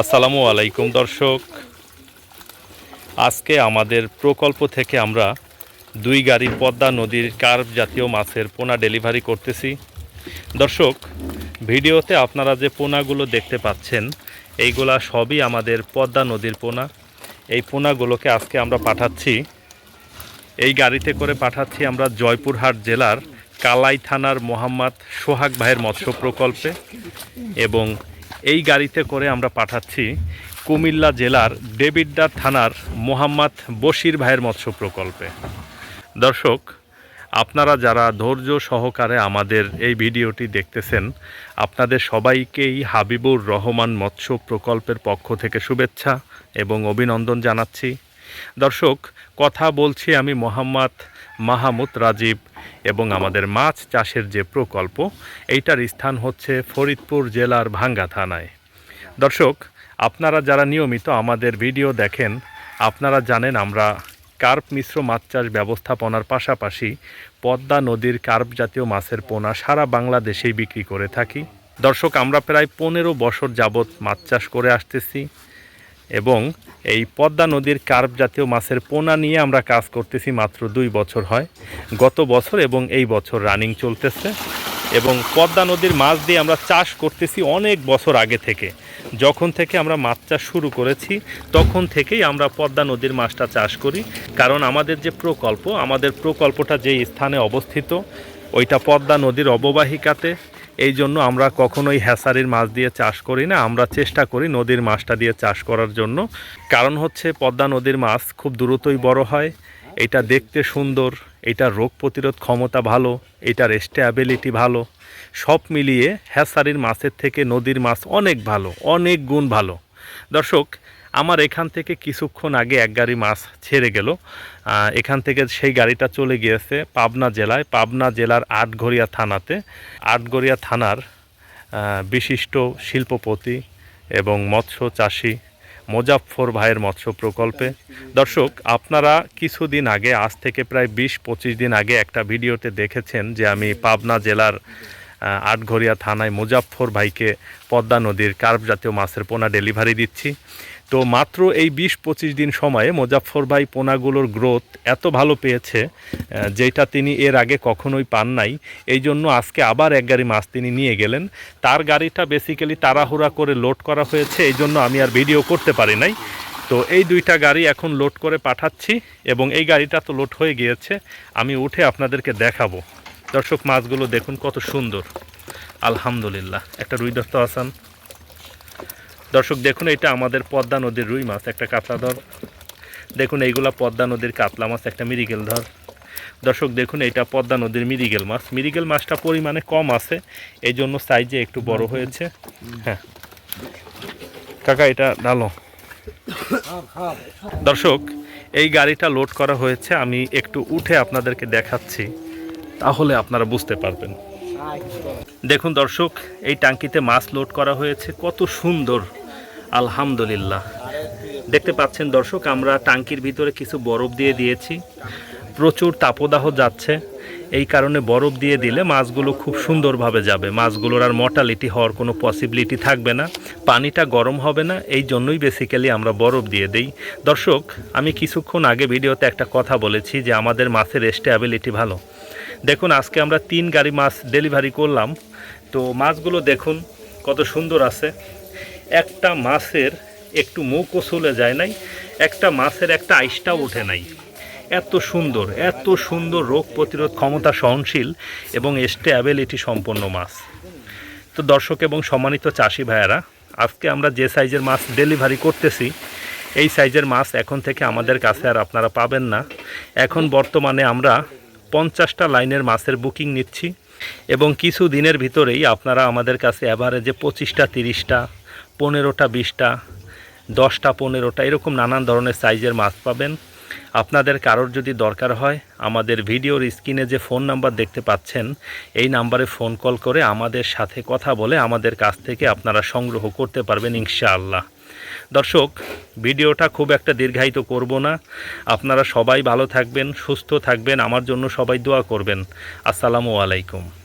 আসসালামু আলাইকুম, দর্শক। আজকে আমাদের প্রকল্প থেকে আমরা দুই গাড়ি পদ্মা নদীর কার্ভ জাতীয় মাছের পোনা ডেলিভারি করতেছি। দর্শক, ভিডিওতে আপনারা যে পোনাগুলো দেখতে পাচ্ছেন, এইগুলা সবই আমাদের পদ্মা নদীর পোনা। এই পোনাগুলোকে আজকে আমরা পাঠাচ্ছি। এই গাড়িতে করে পাঠাচ্ছি আমরা জয়পুরহাট জেলার কালাই থানার মোহাম্মদ সোহাগ ভাইয়ের মৎস্য প্রকল্পে এবং এই গাড়িতে করে আমরা পাঠাচ্ছি কুমিল্লা জেলার ডেবিড্ডা থানার মোহাম্মদ বশির ভাইয়ের মৎস্য প্রকল্পে। দর্শক, আপনারা যারা ধৈর্য সহকারে আমাদের এই ভিডিওটি দেখতেছেন, আপনাদের সবাইকেই হাবিবুর রহমান মৎস্য প্রকল্পের পক্ষ থেকে শুভেচ্ছা এবং অভিনন্দন জানাচ্ছি। দর্শক, কথা বলছি আমি মোহাম্মদ মাহমুদ রাজীব এবং আমাদের মাছ চাষের যে প্রকল্প, এইটার স্থান হচ্ছে ফরিদপুর জেলার ভাঙ্গা থানায়। দর্শক, আপনারা যারা নিয়মিত আমাদের ভিডিও দেখেন, আপনারা জানেন আমরা কার্প মিশ্র মাছ চাষ ব্যবস্থাপনার পাশাপাশি পদ্মা নদীর কার্প জাতীয় মাছের পোনা সারা বাংলাদেশেই বিক্রি করে থাকি। দর্শক, আমরা প্রায় পনেরো বছর যাবৎ মাছ চাষ করে আসতেছি। এবং এই পদ্মা নদীর কার্প জাতীয় মাছের পোনা নিয়ে আমরা কাজ করতেছি মাত্র দুই বছর হয়। গত বছর এবং এই বছর রানিং চলতেছে এবং পদ্মা নদীর মাছ দিয়ে আমরা চাষ করতেছি অনেক বছর আগে থেকে। যখন থেকে আমরা মাছ চাষ শুরু করেছি, তখন থেকেই আমরা পদ্মা নদীর মাছটা চাষ করি। কারণ আমাদের যে প্রকল্প, আমাদের প্রকল্পটা যেই স্থানে অবস্থিত, ওইটা পদ্মা নদীর অববাহিকাতে এই জন্য আমরা কখনোই হ্যাসারির মাছ দিয়ে চাষ করি না, আমরা চেষ্টা করি নদীর মাছটা দিয়ে চাষ করার জন্য। কারণ হচ্ছে পদ্মা নদীর মাছ খুব দ্রুতই বড় হয়, এটা দেখতে সুন্দর এটার রোগ প্রতিরোধ ক্ষমতা ভালো এটার স্টেবিলিটি ভালো। সব মিলিয়ে হ্যাসারির মাছের থেকে নদীর মাছ অনেক ভালো, অনেক গুণ ভালো। দর্শক আমার এখান থেকে কিছুক্ষণ আগে এক গাড়ি মাছ ছেড়ে গেল। এখান থেকে সেই গাড়িটা চলে গিয়েছে পাবনা জেলায়, পাবনা জেলার আটঘরিয়া থানাতে। আটঘরিয়া থানার বিশিষ্ট শিল্পপতি এবং মৎস্য চাষি মোজাফফর ভাইয়ের মৎস্য প্রকল্পে। দর্শক, আপনারা কিছুদিন আগে, আজ থেকে প্রায় বিশ পঁচিশ দিন আগে একটা ভিডিওতে দেখেছেন যে আমি পাবনা জেলার আটঘরিয়া থানায় মুজাফফর ভাইকে পদ্মা নদীর কার্প জাতীয় মাছের পোনা ডেলিভারি দিচ্ছি। তো মাত্র এই বিশ পঁচিশ দিন সময়ে মোজাফফর ভাই পোনাগুলোর গ্রোথ এত ভালো পেয়েছে যেটা তিনি এর আগে কখনোই পান নাই। এই জন্য আজকে আবার এক গাড়ি মাছ তিনি নিয়ে গেলেন। তার গাড়িটা বেসিক্যালি তাড়াহুড়া করে লোড করা হয়েছে, এই জন্য আমি আর ভিডিও করতে পারি নাই। তো এই দুইটা গাড়ি এখন লোড করে পাঠাচ্ছি এবং এই গাড়িটা তো লোড হয়ে গিয়েছে, আমি উঠে আপনাদেরকে দেখাবো। দর্শক, মাছগুলো দেখুন কত সুন্দর। আলহামদুলিল্লাহ, একটা রুই দস্ত আসান। দর্শক, দেখুন এটা আমাদের পদ্মা নদীর রুই মাছ, একটা কাতলা ধর। দেখুন এইগুলা পদ্মা নদীর কাতলা মাছ, একটা মিরিগেল ধর। দর্শক, দেখুন এটা পদ্মা নদীর মিরিগেল মাছ। মিরিগেল মাছটা পরিমাণে কম আছে এই জন্য সাইজে একটু বড় হয়েছে। হ্যাঁ। কাকা, এটা ডালো দর্শক, এই গাড়িটা লোড করা হয়েছে, আমি একটু উঠে আপনাদেরকে দেখাচ্ছি, তাহলে আপনারা বুঝতে পারবেন। দেখুন দর্শক, এই টাঙ্কিতে মাছ লোড করা হয়েছে, কত সুন্দর। আলহামদুলিল্লাহ। দেখতে পাচ্ছেন দর্শক, আমরা টাঙ্কির ভিতরে কিছু বরফ দিয়ে দিয়েছি। প্রচুর তাপদাহ যাচ্ছে। এই কারণে বরফ দিয়ে দিলে মাছগুলো খুব সুন্দরভাবে যাবে। মাছগুলোর আর মর্টালিটি হওয়ার কোনো পসিবিলিটি থাকবে না। পানিটা গরম হবে না। এই জন্যই বেসিক্যালি আমরা বরফ দিয়ে দিই। দর্শক, আমি কিছুক্ষণ আগে ভিডিওতে একটা কথা বলেছি যে আমাদের মাছের স্টেবিলিটি ভালো। দেখুন, আজকে আমরা তিন গাড়ি মাছ ডেলিভারি করলাম। তো মাছগুলো দেখুন, কত সুন্দর আছে। একটা মাছের একটু মুখও চলে যায় নাই, একটা মাছের একটা আইসটাও ওঠে নাই। এত সুন্দর এত সুন্দর রোগ প্রতিরোধ ক্ষমতা সহনশীল এবং স্টেবিলিটি সম্পন্ন মাছ। তো দর্শক এবং সম্মানিত চাষি ভাইয়ারা, আজকে আমরা যে সাইজের মাছ ডেলিভারি করতেছি, এই সাইজের মাছ এখন থেকে আমাদের কাছে আর আপনারা পাবেন না। এখন বর্তমানে আমরা পঞ্চাশটা লাইনের মাছের বুকিং নিচ্ছি এবং কিছু দিনের ভিতরেই আপনারা আমাদের কাছে অ্যাভারেজে পঁচিশটা, তিরিশটা পনেরোটা, বিশটা, দশটা, পনেরোটা, এরকম নানান ধরনের সাইজের মাছ পাবেন। আপনাদের কারোর যদি দরকার হয়, আমাদের ভিডিওর স্ক্রিনে যে ফোন নাম্বার দেখতে পাচ্ছেন, এই নাম্বারে ফোন কল করে আমাদের সাথে কথা বলে আমাদের কাছ থেকে আপনারা সংগ্রহ করতে পারবেন ইনশাআল্লাহ। দর্শক, ভিডিওটা খুব একটা দীর্ঘায়িত করব না। আপনারা সবাই ভালো থাকবেন, সুস্থ থাকবেন, আমার জন্য সবাই দোয়া করবেন। আসসালামু আলাইকুম।